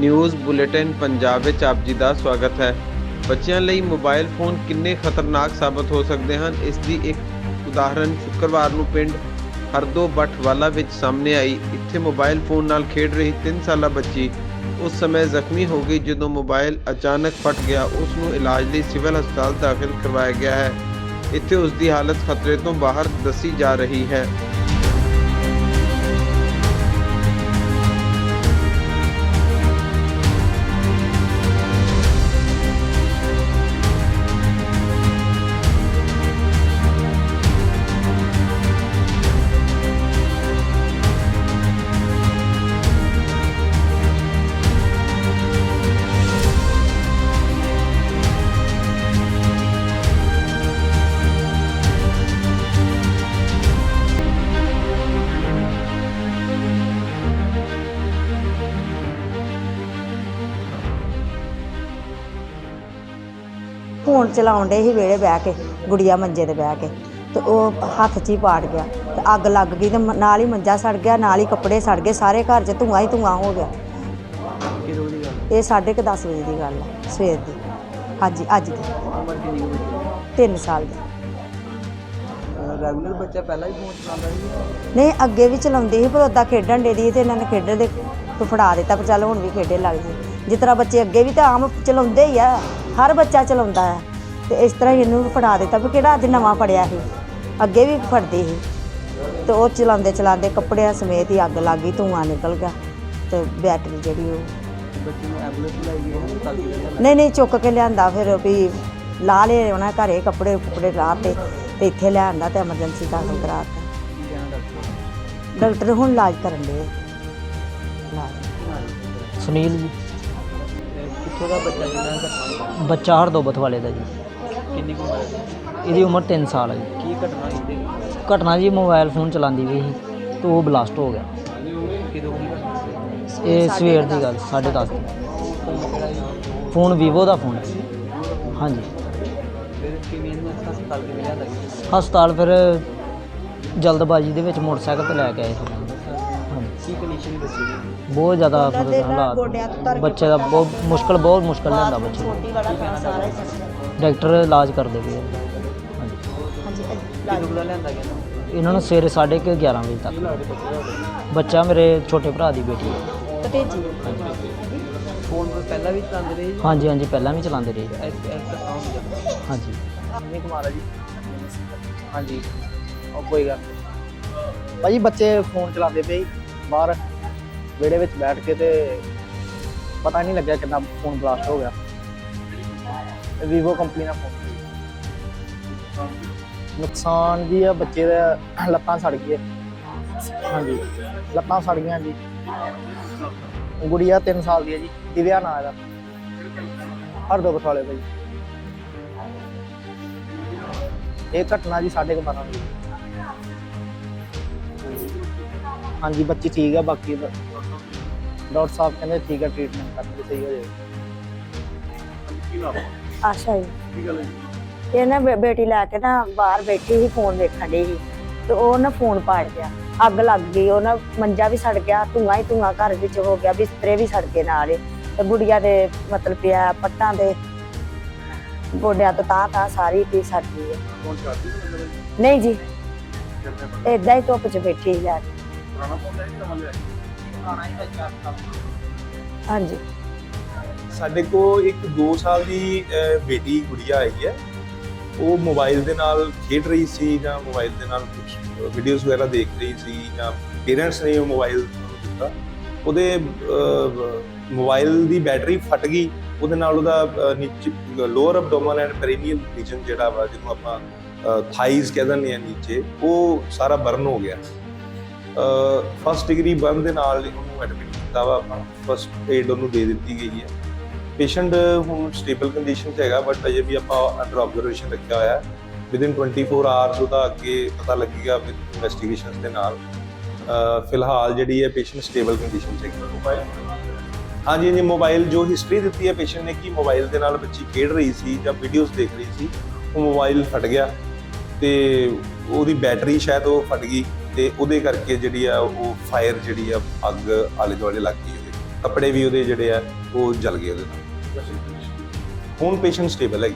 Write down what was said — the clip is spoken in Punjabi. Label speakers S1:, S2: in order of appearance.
S1: ਨਿਊਜ਼ ਬੁਲੇਟਿਨ ਪੰਜਾਬ ਵਿੱਚ ਆਪ ਜੀ ਦਾ ਸਵਾਗਤ ਹੈ। ਬੱਚਿਆਂ ਲਈ ਮੋਬਾਈਲ ਫੋਨ ਕਿੰਨੇ ਖਤਰਨਾਕ ਸਾਬਤ ਹੋ ਸਕਦੇ ਹਨ? ਇਸ ਦੀ ਇੱਕ ਉਦਾਹਰਨ ਸ਼ੁੱਕਰਵਾਰ ਨੂੰ ਪਿੰਡ ਹਰਦੋ ਬਟਵਾਲਾ ਵਿੱਚ ਸਾਹਮਣੇ ਆਈ। ਇੱਥੇ ਮੋਬਾਈਲ ਫੋਨ ਨਾਲ ਖੇਡ ਰਹੀ 3 ਸਾਲਾ ਬੱਚੀ ਉਸ ਸਮੇਂ ਜ਼ਖਮੀ ਹੋ ਗਈ ਜਦੋਂ ਮੋਬਾਈਲ ਅਚਾਨਕ ਫਟ ਗਿਆ। ਉਸ ਨੂੰ ਇਲਾਜ ਲਈ ਸਿਵਲ ਹਸਪਤਾਲ ਦਾਖਲ ਕਰਵਾਇਆ ਗਿਆ ਹੈ। ਇੱਥੇ ਉਸ ਦੀ ਹਾਲਤ ਖਤਰੇ ਤੋਂ ਬਾਹਰ ਦੱਸੀ ਜਾ ਰਹੀ ਹੈ।
S2: ਫੋਨ ਚਲਾਉਣ ਡੇ ਸੀ ਵਿਹੜੇ ਬਹਿ ਕੇ ਗੁੜੀਆ ਮੰਜੇ ਤੇ ਬਹਿ ਕੇ। ਤੇ ਉਹ ਹੱਥ 'ਚ ਹੀ ਪਾੜ ਗਿਆ। ਤੇ ਅੱਗ ਲੱਗ ਗਈ ਤੇ ਮ- ਨਾਲ ਹੀ ਮੰਜਾ ਸੜ ਗਿਆ ਨਾਲ ਹੀ ਕੱਪੜੇ ਸੜ ਗਏ ਸਾਰੇ ਘਰ 'ਚ ਧੂੰਆਂ ਹੀ ਧੂੰਆਂ ਹੋ ਗਿਆ।
S3: ਕਿਦੋਂ ਦੀ ਗੱਲ?
S2: ਇਹ ਸਾਢੇ ਕੁ ਦਸ ਵਜੇ ਦੀ ਗੱਲ ਹੈ ਸਵੇਰ ਦੀ। ਹਾਂਜੀ ਅੱਜ ਦੀ।
S3: ਉਮਰ ਕਿੰਨੀ ਹੋਈ
S2: 3 ਸਾਲ ਦੀ।
S3: ਰੈਗੂਲਰ ਬੱਚਾ ਪਹਿਲਾਂ ਹੀ ਫੋਨ ਚਲਾਉਂਦਾ ਸੀ
S2: ਨਹੀਂ ਅੱਗੇ ਵੀ ਚਲਾਉਂਦੇ ਸੀ ਪਰ ਉਦਾਂ ਖੇਡਣ ਡੇ ਦੀ ਤੇ ਇਹਨਾਂ ਨੇ ਖੇਡਣ ਦੇ ਤੋਂ ਫੜਾ ਦਿੱਤਾ ਪਰ ਚੱਲ ਹੁਣ ਵੀ ਖੇਡੇ ਲੱਗ ਜੀ ਜਿਸ ਤਰ੍ਹਾਂ ਬੱਚੇ ਅੱਗੇ ਵੀ ਤਾਂ ਆਮ ਚਲਾਉਂਦੇ ਹੀ ਆ। ਹਰ ਬੱਚਾ ਚਲਾਉਂਦਾ ਹੈ। ਤੇ ਇਸ ਤਰ੍ਹਾਂ ਹੀ ਇਹਨੂੰ ਵੀ ਫੜਾ ਦਿੱਤਾ ਵੀ ਕਿਹੜਾ ਅੱਜ ਨਵਾਂ ਫੜਿਆ ਸੀ। ਅੱਗੇ ਵੀ ਫੜਦੇ ਸੀ। ਤੇ ਉਹ ਚਲਾਉਂਦੇ ਚਲਾਉਂਦੇ ਕੱਪੜਿਆਂ ਸਮੇਤ ਹੀ ਅੱਗ ਲੱਗ ਗਈ, ਧੂੰਆਂ ਨਿਕਲ ਗਿਆ ਤੇ ਬੈਟਰੀ ਜਿਹੜੀ ਉਹ ਨਹੀਂ ਨਹੀਂ, ਚੁੱਕ ਕੇ ਲਿਆਂਦਾ ਫਿਰ ਵੀ ਲਾ ਲਏ ਉਹਨਾਂ ਘਰੇ ਕੱਪੜੇ ਕੁਪੜੇ ਰਾਹ ਤੇ ਤੇ ਇੱਥੇ ਲਿਆਂਦਾ ਤੇ ਐਮਰਜੈਂਸੀ ਦਾਖਲ ਕਰਾਤਾ ਡਾਕਟਰ ਹੁਣ ਇਲਾਜ ਕਰਨ ਦੇ
S4: ਸੁਨੀਲ ਜੀ।
S3: ਕਿੱਥੋਂ ਦਾ ਬੱਚਾ ਜਿਹੜਾ ਘਟਨਾ
S4: ਬੱਚਾ ਹਰਦੋਬਤ ਵਾਲੇ ਦਾ ਜੀ।
S3: ਕਿੰਨੀ ਕੁ ਉਮਰ ਹੈ?
S4: ਇਹਦੀ ਉਮਰ 3 ਸਾਲ ਹੈ ਜੀ।
S3: ਕੀ ਘਟਨਾ ਹੋਈ
S4: ਘਟਨਾ ਜੀ ਮੋਬਾਈਲ ਫੋਨ ਚਲਾਉਂਦੀ ਵੀ ਸੀ ਤੇ ਉਹ ਬਲਾਸਟ ਹੋ ਗਿਆ।
S3: ਕਿਦੋਂ ਦੀ ਘਟਨਾ ਸੀ?
S4: ਇਹ ਸਵੇਰ ਦੀ ਗੱਲ 10:30 ਦੀ।
S3: ਫੋਨ ਕਿਹੜਾ ਸੀ?
S4: ਫੋਨ ਵੀਵੋ ਦਾ ਫੋਨ ਹੈ। ਹਾਂਜੀ।
S3: ਫਿਰ ਕਿਵੇਂ ਇਹਨੂੰ ਹਸਪਤਾਲ ਕਿਵੇਂ ਲਿਆਂਦਾ ਗਿਆ?
S4: ਹਸਪਤਾਲ ਫਿਰ ਜਲਦਬਾਜ਼ੀ ਦੇ ਵਿੱਚ ਮੋਟਰਸਾਈਕਲ ਤੇ ਲੈ ਕੇ ਆਏ ਸੀ।
S3: ਕੀ ਕੰਡੀਸ਼ਨ ਬੱਚੇ ਦੀ
S4: ਬਹੁਤ ਜ਼ਿਆਦਾ
S2: ਉਹਨਾਂ ਦੇ ਨਾ ਗੋਡਿਆਂ ਤੋਂ
S4: ਹਾਲਾਤ
S2: ਕੇ
S4: ਬੱਚੇ ਦਾ ਬਹੁਤ ਮੁਸ਼ਕਲ ਬਹੁਤ ਮੁਸ਼ਕਲ ਲਿਆਂਦਾ ਬੱਚੇ ਨੂੰ।
S2: ਛੋਟੀ ਵਾਲਾ ਕੰਮ ਸਾਰਾ ਹੀ ਸੱਚ
S4: ਡਾਕਟਰ ਇਲਾਜ ਕਰਦੇ ਪਏ ਆ। ਹਾਂਜੀ
S2: ਹਾਂਜੀ।
S3: ਦਾ ਗਿਆ
S4: ਇਹਨਾਂ ਨੂੰ ਸਵੇਰੇ 11:30 ਵਜੇ ਤੱਕ। ਬੱਚਾ ਮੇਰੇ ਛੋਟੇ ਭਰਾ ਦੀ ਬੇਟੀ ਹੈ।
S2: ਭਤੀਜੀ।
S3: ਫੋਨ ਪਹਿਲਾਂ ਵੀ ਚਲਾਉਂਦੇ ਰਹੇ ਜੀ?
S4: ਹਾਂਜੀ ਹਾਂਜੀ ਪਹਿਲਾਂ ਵੀ ਚਲਾਉਂਦੇ ਰਹੇ ਹਾਂਜੀ।
S3: ਕੁਮਾਰ ਜੀ? ਹਾਂਜੀ। ਉਹ ਕੋਈ ਗੱਲ ਭਾਜੀ ਬੱਚੇ ਫੋਨ ਚਲਾਉਂਦੇ ਪਏ ਸੀ ਬਾਹਰ ਵਿਹੜੇ ਵਿੱਚ ਬੈਠ ਕੇ ਤੇ ਪਤਾ ਨਹੀਂ ਲੱਗਿਆ ਕਿੰਨਾ ਫੋਨ ਬਲਾਸਟ ਹੋ ਗਿਆ। ਵੀਵੋ ਕੰਪਨੀ ਦਾ ਫੋਨ ਨੁਕਸਾਨ ਜੀ ਆ ਬੱਚੇ ਦਾ ਲੱਤਾਂ ਸੜ ਗਈਆਂ। ਹਾਂਜੀ। ਲੱਤਾਂ ਸੜ ਗਈਆਂ ਜੀ। ਗੁੜੀਆ 3 ਸਾਲ ਦੀ ਹੈ ਜੀ ਦਿਵਿਆ ਨਾਂ ਇਹਦਾ। ਹਰ ਦੋ ਬਸਾਲੇ ਭਾਈ ਇਹ ਘਟਨਾ ਜੀ ਸਾਡੇ ਕੋਲ ਬਣਾ ਹੋਈ ਹਾਂਜੀ ਬੱਚੀ ਠੀਕ ਆ ਬਾਕੀ ਦਾ- ਡਾਕਟਰ ਸਾਹਿਬ ਕਹਿੰਦੇ ਠੀਕ ਆ ਟ੍ਰੀਟਮੈਂਟ ਕਰਕੇ ਸਹੀ ਹੋ ਜਾਏਗਾ।
S2: ਆਸ਼ਾ ਜੀ। ਇਹ ਨਾ ਬੇ- ਬੇਟੀ ਲੈ ਕੇ ਨਾ ਬਾਹਰ ਬੈਠੀ ਸੀ ਫੋਨ ਵੇਖਣ ਡਈ ਸੀ। ਤੇ ਉਹ ਨਾ ਫੋਨ ਪਾੜ ਗਿਆ। ਅੱਗ ਲੱਗ ਗਈ ਉਹ ਨਾ ਮੰਜਾ ਵੀ ਸੜ ਗਿਆ ਧੂੰਆਂ ਹੀ ਧੂੰਆਂ ਘਰ ਵਿੱਚ ਹੋ ਗਿਆ ਬਿਸਤਰੇ ਵੀ ਸੜ ਗਏ ਨਾਲ ਹੀ। ਤੇ ਗੁੜੀਆ ਦੇ ਮਤਲਬ ਪਿਆ ਪੱਟਾਂ ਦੇ। ਗੋਡਿਆਂ ਤੋਂ ਤਾਂ ਤਾਂ ਸਾਰੀ ਪੀ ਸੜ ਗਈ ਹੈ। ਨਹੀਂ ਜੀ? ਏਦਾਂ ਹੀ ਧੁੱਪ 'ਚ ਬੈਠੀ ਸੀ ਕੇ। ਹਾਂਜੀ।
S5: ਸਾਡੇ ਕੋਲ ਇੱਕ 2 ਸਾਲ ਦੀ ਅਹ, ਬੇਟੀ ਗੁੜੀਆ ਆਈ ਹੈ। ਉਹ ਮੋਬਾਈਲ ਦੇ ਨਾਲ ਖੇਡ ਰਹੀ ਸੀ ਜਾਂ ਮੋਬਾਈਲ ਦੇ ਨਾਲ ਕੁਝ ਵੀਡੀਓਜ਼ ਵਗੈਰਾ ਦੇਖ ਰਹੀ ਸੀ ਜਾਂ ਪੇਰੈਂਟਸ ਨੇ ਉਹ ਮੋਬਾਈਲ ਦਿੱਤਾ। ਉਹਦੇ ਅਹ, ਮੋਬਾਈਲ ਦੀ ਬੈਟਰੀ ਫਟ ਗਈ। ਉਹਦੇ ਨਾਲ ਉਹਦਾ ਨੀਚੇ lower abdomen and perineal region ਜਿਹੜਾ ਵਾ ਜਿਹਨੂੰ ਆਪਾਂ ਥਾਈਜ਼ ਕਹਿ ਦਿੰਦੇ ਆ ਨੀਚੇ ਉਹ ਸਾਰਾ ਬਰਨ ਹੋ ਗਿਆ। ਫਸਟ ਡਿਗਰੀ ਬਰਨ ਦੇ ਨਾਲ ਉਹਨੂੰ ਐਡਮਿਟ ਕੀਤਾ ਵਾ ਆਪਾਂ। ਫਸਟ ਏਡ ਉਹਨੂੰ ਦੇ ਦਿੱਤੀ ਗਈ ਹੈ। ਪੇਸ਼ੈਂਟ ਹੁਣ ਸਟੇਬਲ ਕੰਡੀਸ਼ਨ 'ਚ ਹੈਗਾ ਬਟ ਅਜੇ ਵੀ ਆਪਾਂ ਅੰਡਰ ਆਬਜ਼ਰਵੇਸ਼ਨ ਰੱਖਿਆ ਹੋਇਆ ਹੈ। ਵਿਦਿਨ 24 ਆਵਰਸ ਉਹਦਾ ਅੱਗੇ ਪਤਾ ਲੱਗੇਗਾ ਵਿਦ ਇਨਵੈਸਟੀਗੇਸ਼ਨਸ ਦੇ ਨਾਲ। ਫਿਲਹਾਲ ਜਿਹੜੀ ਹੈ ਪੇਸ਼ੈਂਟ ਸਟੇਬਲ ਕੰਡੀਸ਼ਨ 'ਚ ਹੈ ਹਾਂਜੀ ਹਾਂਜੀ ਮੋਬਾਈਲ ਜੋ ਹਿਸਟਰੀ ਦਿੱਤੀ ਹੈ ਪੇਸ਼ੈਂਟ ਨੇ ਕਿ ਮੋਬਾਈਲ ਦੇ ਨਾਲ ਬੱਚੀ ਖੇਡ ਰਹੀ ਸੀ ਜਾਂ ਵੀਡੀਓਜ਼ ਦੇਖ ਰਹੀ ਸੀ, ਉਹ ਮੋਬਾਈਲ ਫਟ ਗਿਆ ਤੇ ਉਹਦੀ ਬੈਟਰੀ ਸ਼ਾਇਦ ਉਹ ਫਟ ਗਈ। ਤੇ ਉਹਦੇ ਕਰਕੇ ਜਿਹੜੀ ਆ ਉਹ ਫਾਇਰ ਜਿਹੜੀ ਆ ਅੱਗ ਆਲੇ ਦੁਆਲੇ ਲੱਗ ਗਈ ਉਹਦੇ। ਕੱਪੜੇ ਵੀ ਉਹਦੇ ਜਿਹੜੇ ਆ ਉਹ ਜਲ ਗਏ ਉਹਦੇ ਨਾਲ। ਹੁਣ ਪੇਸ਼ੈਂਟ ਸਟੇਬਲ ਹੈ